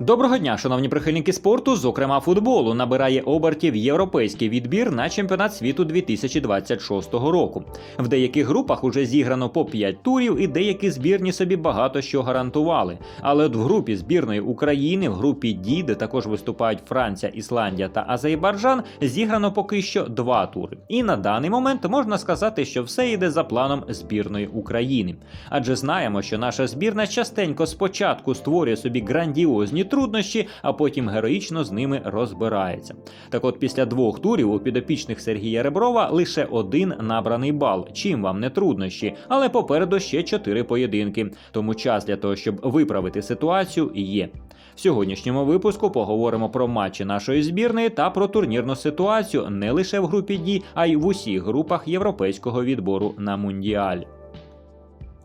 Доброго дня, шановні прихильники спорту, зокрема футболу, набирає обертів європейський відбір на чемпіонат світу 2026 року. В деяких групах уже зіграно по 5 турів, і деякі збірні собі багато що гарантували. Але от в групі збірної України, в групі Ді, де також виступають Франція, Ісландія та Азербайджан, зіграно поки що два тури. І на даний момент можна сказати, що все йде за планом збірної України. Адже знаємо, що наша збірна частенько спочатку створює собі грандіозні труднощі, а потім героїчно з ними розбирається. Так от після двох турів у підопічних Сергія Реброва лише один набраний бал. Чим вам не труднощі, але попереду ще чотири поєдинки. Тому час для того, щоб виправити ситуацію, є. В сьогоднішньому випуску поговоримо про матчі нашої збірної та про турнірну ситуацію не лише в групі Ді, а й в усіх групах європейського відбору на мундіаль.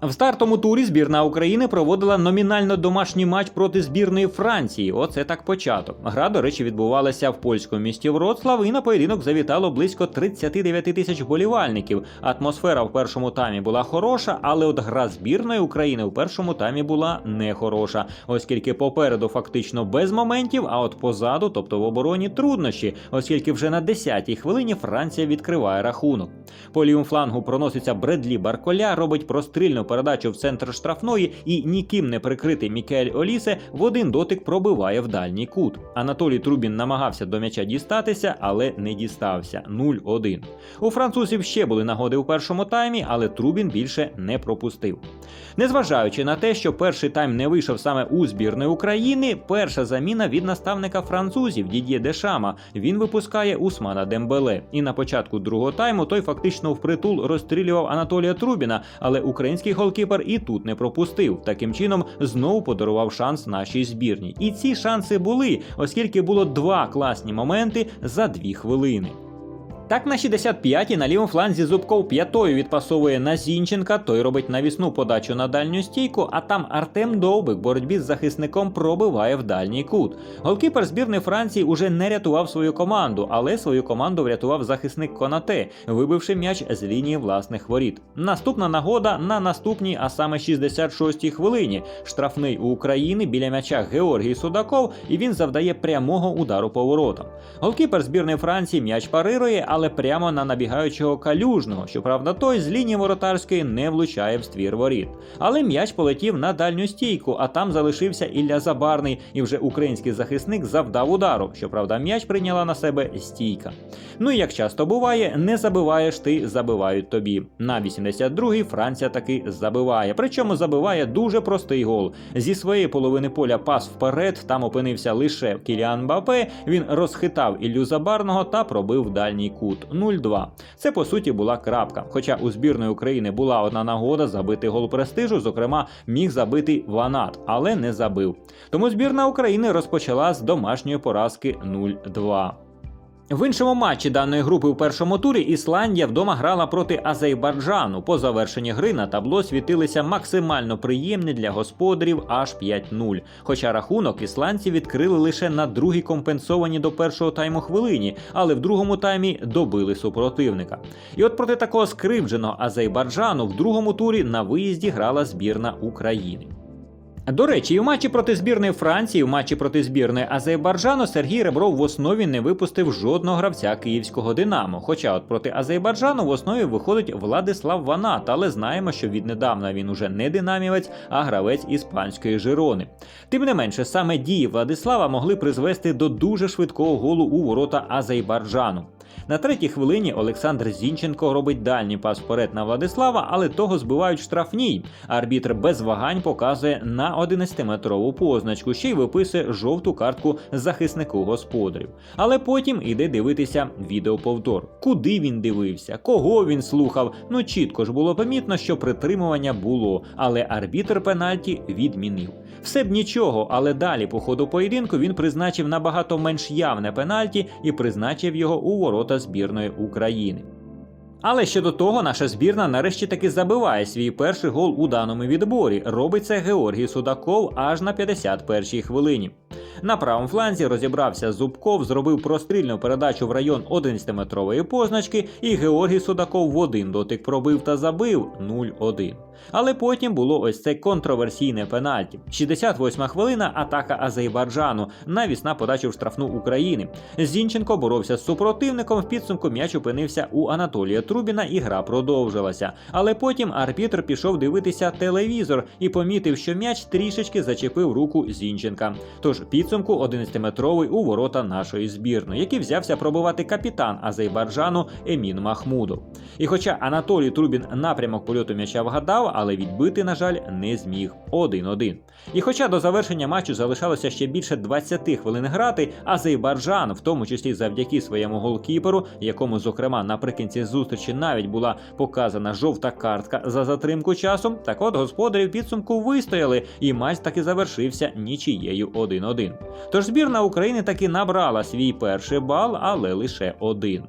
В стартовому турі збірна України проводила номінально домашній матч проти збірної Франції. Оце так початок. Гра, до речі, відбувалася в польському місті Вроцлав, і на поєдинок завітало близько 39 тисяч болівальників. Атмосфера в першому таймі була хороша, але от гра збірної України в першому таймі була не хороша, оскільки попереду фактично без моментів, а от позаду, тобто в обороні, труднощі, оскільки вже на 10-й хвилині Франція відкриває рахунок. По лівому флангу проноситься Бредлі Барколя, робить прострільну передачу в центр штрафної, і ніким не прикритий Мікель Олісе в один дотик пробиває в дальній кут. Анатолій Трубін намагався до м'яча дістатися, але не дістався 0-1. У французів ще були нагоди у першому таймі, але Трубін більше не пропустив. Незважаючи на те, що перший тайм не вийшов саме у збірної України, перша заміна від наставника французів Дід'є Дешама. Він випускає Усмана Дембеле. І на початку другого тайму той фактично впритул розстрілював Анатолія Трубіна, але український голкіпер і тут не пропустив. Таким чином знову подарував шанс нашій збірній. І ці шанси були, оскільки було два класні моменти за дві хвилини. Так на 65-й на лівому фланзі Зубков п'ятою відпасовує на Зінченка, той робить навісну подачу на дальню стійку, а там Артем Довбик в боротьбі з захисником пробиває в дальній кут. Голкіпер збірної Франції уже не рятував свою команду, але свою команду врятував захисник Конате, вибивши м'яч з лінії власних воріт. Наступна нагода на наступній, а саме 66-й хвилині. Штрафний у України біля м'яча Георгій Судаков, і він завдає прямого удару по воротам. Голкіпер збірної Франції м'яч парирує, але прямо на набігаючого калюжного. Щоправда, той з лінії воротарської не влучає в ствір воріт. Але м'яч полетів на дальню стійку, а там залишився Ілля Забарний, і вже український захисник завдав удару. Щоправда, м'яч прийняла на себе стійка. Ну і як часто буває, не забиваєш ти, забивають тобі. На 82-й Франція таки забиває. Причому забиває дуже простий гол. Зі своєї половини поля пас вперед, там опинився лише Кіліан Бапе. Він розхитав Іллю Забарного та пробив дальній кут. 0-2. Це по суті була крапка. Хоча у збірної України була одна нагода забити гол престижу, зокрема, міг забити Ванат, але не забив. Тому збірна України розпочала з домашньої поразки 0-2. В іншому матчі даної групи у першому турі Ісландія вдома грала проти Азербайджану. По завершенні гри на табло світилися максимально приємні для господарів аж 5-0. Хоча рахунок ісландці відкрили лише на другій компенсовані до першого тайму хвилині, але в другому таймі добили супротивника. І от проти такого скривдженого Азербайджану в другому турі на виїзді грала збірна України. До речі, і в матчі проти збірної Франції, в матчі проти збірної Азербайджану Сергій Ребров в основі не випустив жодного гравця київського Динамо. Хоча от проти Азербайджану в основі виходить Владислав Ванат, але знаємо, що віднедавна він уже не динамівець, а гравець іспанської Жирони. Тим не менше, саме дії Владислава могли призвести до дуже швидкого голу у ворота Азербайджану. На третій хвилині Олександр Зінченко робить дальній пас вперед на Владислава, але того збивають штрафній. Арбітр без вагань показує на 11-метрову позначку, ще й виписує жовту картку захиснику господарів. Але потім іде дивитися відеоповтор. Куди він дивився, кого він слухав. Ну чітко ж було помітно, що притримування було, але арбітр пенальті відмінив. Все б нічого, але далі по ходу поєдинку він призначив набагато менш явне пенальті і призначив його у ворота збірної України. Але ще до того наша збірна нарешті таки забиває свій перший гол у даному відборі. Робить це Георгій Судаков аж на 51-й хвилині. На правому фланзі розібрався Зубков, зробив прострільну передачу в район 11-метрової позначки, і Георгій Судаков в один дотик пробив та забив 0-1. Але потім було ось це контроверсійне пенальті. 68 хвилина атака Азербайджану, навіс на подачу в штрафну України. Зінченко боровся з супротивником. В підсумку м'яч опинився у Анатолія Трубіна, і гра продовжилася. Але потім арбітр пішов дивитися телевізор і помітив, що м'яч трішечки зачепив руку Зінченка. Тож підсумку 11-метровий у ворота нашої збірної, який взявся пробивати капітан Азербайджану Емін Махмудов. І хоча Анатолій Трубін напрямок польоту м'яча вгадав, але відбити, на жаль, не зміг 1-1. І хоча до завершення матчу залишалося ще більше 20 хвилин грати, Азербайджан, в тому числі завдяки своєму голкіперу, якому, зокрема, наприкінці зустрічі навіть була показана жовта картка за затримку часу, так от господарі в підсумку вистояли, і матч таки завершився нічією 1-1. Тож збірна України таки набрала свій перший бал, але лише один.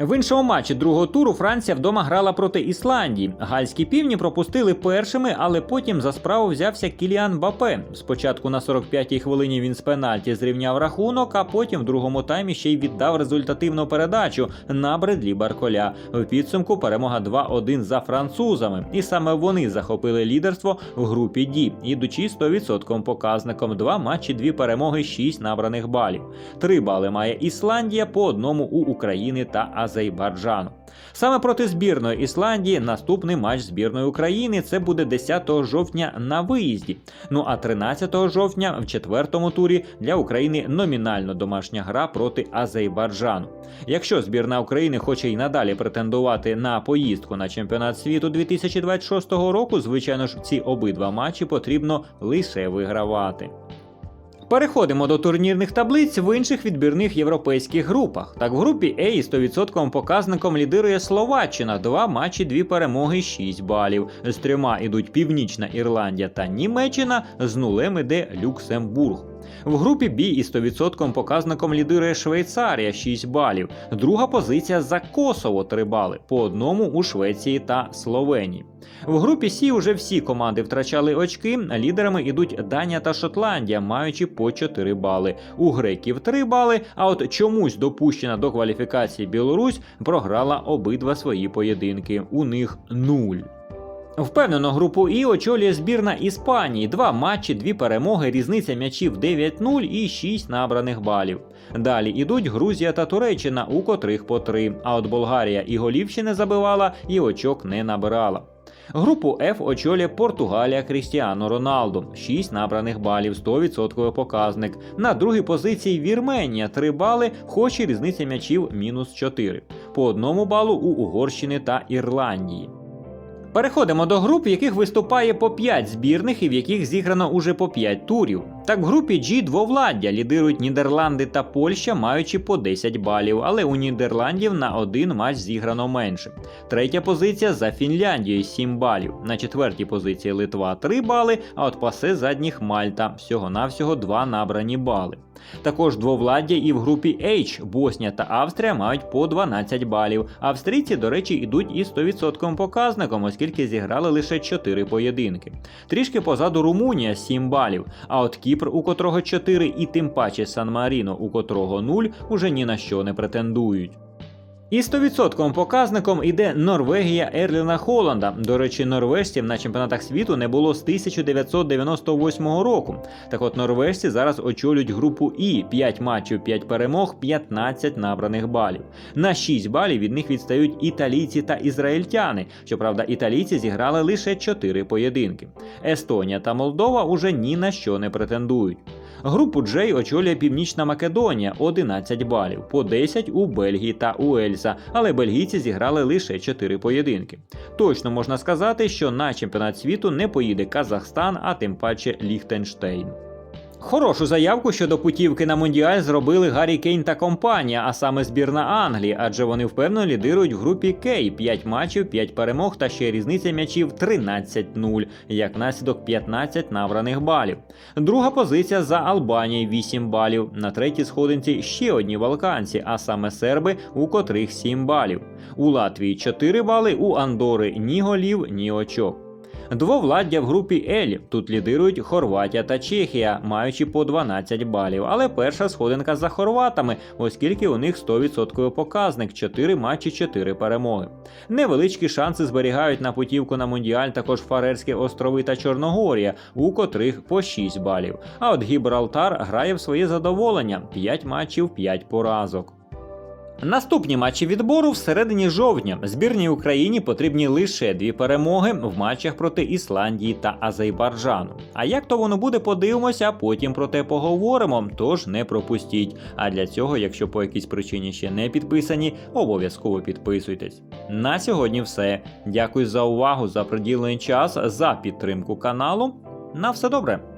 В іншому матчі другого туру Франція вдома грала проти Ісландії. Гальські півні пропустили першими, але потім за справу взявся Кіліан Бапе. Спочатку на 45-й хвилині він з пенальті зрівняв рахунок, а потім в другому таймі ще й віддав результативну передачу на Бредлі Барколя. В підсумку перемога 2-1 за французами. І саме вони захопили лідерство в групі Ді, ідучи 100% показником. Два матчі, дві перемоги, 6 набраних балів. Три бали має Ісландія по одному у України та Азербайджану. Саме проти збірної Ісландії наступний матч збірної України це буде 10 жовтня на виїзді. Ну а 13 жовтня в четвертому турі для України номінально домашня гра проти Азербайджану. Якщо збірна України хоче й надалі претендувати на поїздку на чемпіонат світу 2026 року, звичайно ж, ці обидва матчі потрібно лише вигравати. Переходимо до турнірних таблиць в інших відбірних європейських групах. Так, в групі A із 100% показником лідирує Словаччина, два матчі, дві перемоги, 6 балів. З трьома ідуть Північна Ірландія та Німеччина, з нулем іде Люксембург. В групі Б із 100% показником лідирує Швейцарія 6 балів. Друга позиція за Косово 3 бали, по одному у Швеції та Словенії. В групі Сі уже всі команди втрачали очки. Лідерами ідуть Данія та Шотландія, маючи по 4 бали. У греків 3 бали. А от чомусь допущена до кваліфікації Білорусь програла обидва свої поєдинки. У них 0. Впевнено, групу І очолює збірна Іспанії. Два матчі, дві перемоги, різниця м'ячів 9-0 і 6 набраних балів. Далі ідуть Грузія та Туреччина, у котрих по 3. А от Болгарія і голів не забивала, і очок не набирала. Групу F очолює Португалія Крістіано Роналду, 6 набраних балів, 100% показник. На другій позиції Вірменія 3 бали, хоч і різниця м'ячів мінус 4. По одному балу у Угорщини та Ірландії. Переходимо до груп, в яких виступає по 5 збірних і в яких зіграно уже по 5 турів. Так, в групі G двовладдя лідирують Нідерланди та Польща, маючи по 10 балів, але у Нідерландів на один матч зіграно менше. Третя позиція за Фінляндією 7 балів. На четвертій позиції Литва 3 бали, а от пасе задніх Мальта всього-навсього 2 набрані бали. Також двовладдя і в групі H Боснія та Австрія мають по 12 балів. Австрійці, до речі, ідуть із 100% показником, оскільки зіграли лише 4 поєдинки. Трішки позаду Румунія 7 балів. А от Кіпр, у котрого 4, і тим паче Сан Маріно, у котрого 0, уже ні на що не претендують. І 100% показником іде Норвегія Ерліна Холланда. До речі, норвежців на чемпіонатах світу не було з 1998 року. Так от норвежці зараз очолюють групу І 5 матчів, 5 перемог, 15 набраних балів. На 6 балів від них відстають італійці та ізраїльтяни. Щоправда, італійці зіграли лише 4 поєдинки. Естонія та Молдова уже ні на що не претендують. Групу Джей очолює Північна Македонія 11 балів, по 10 у Бельгії та Уельса, але бельгійці зіграли лише 4 поєдинки. Точно можна сказати, що на чемпіонат світу не поїде Казахстан, а тим паче Ліхтенштейн. Хорошу заявку щодо путівки на Мондіаль зробили Гаррі Кейн та компанія, а саме збірна Англії, адже вони впевнено лідирують в групі Кей 5 матчів, 5 перемог та ще різниця м'ячів 13-0, як наслідок 15 набраних балів. Друга позиція за Албанією 8 балів. На третій сходинці ще одні балканці, а саме серби, у котрих 7 балів. У Латвії 4 бали, у Андори ні голів, ні очок. Двовладдя в групі L. Тут лідирують Хорватія та Чехія, маючи по 12 балів. Але перша сходинка за хорватами, оскільки у них 100% показник 4 матчі, 4 перемоги. Невеличкі шанси зберігають на путівку на мундіаль також Фарерські острови та Чорногорія, у котрих по 6 балів. А от Гібралтар грає в своє задоволення 5 матчів, 5 поразок. Наступні матчі відбору всередині жовтня. Збірній Україні потрібні лише дві перемоги в матчах проти Ісландії та Азербайджану. А як то воно буде, подивимося, потім про те поговоримо. Тож не пропустіть. А для цього, якщо по якійсь причині ще не підписані, обов'язково підписуйтесь. На сьогодні все. Дякую за увагу, за приділений час, за підтримку каналу. На все добре.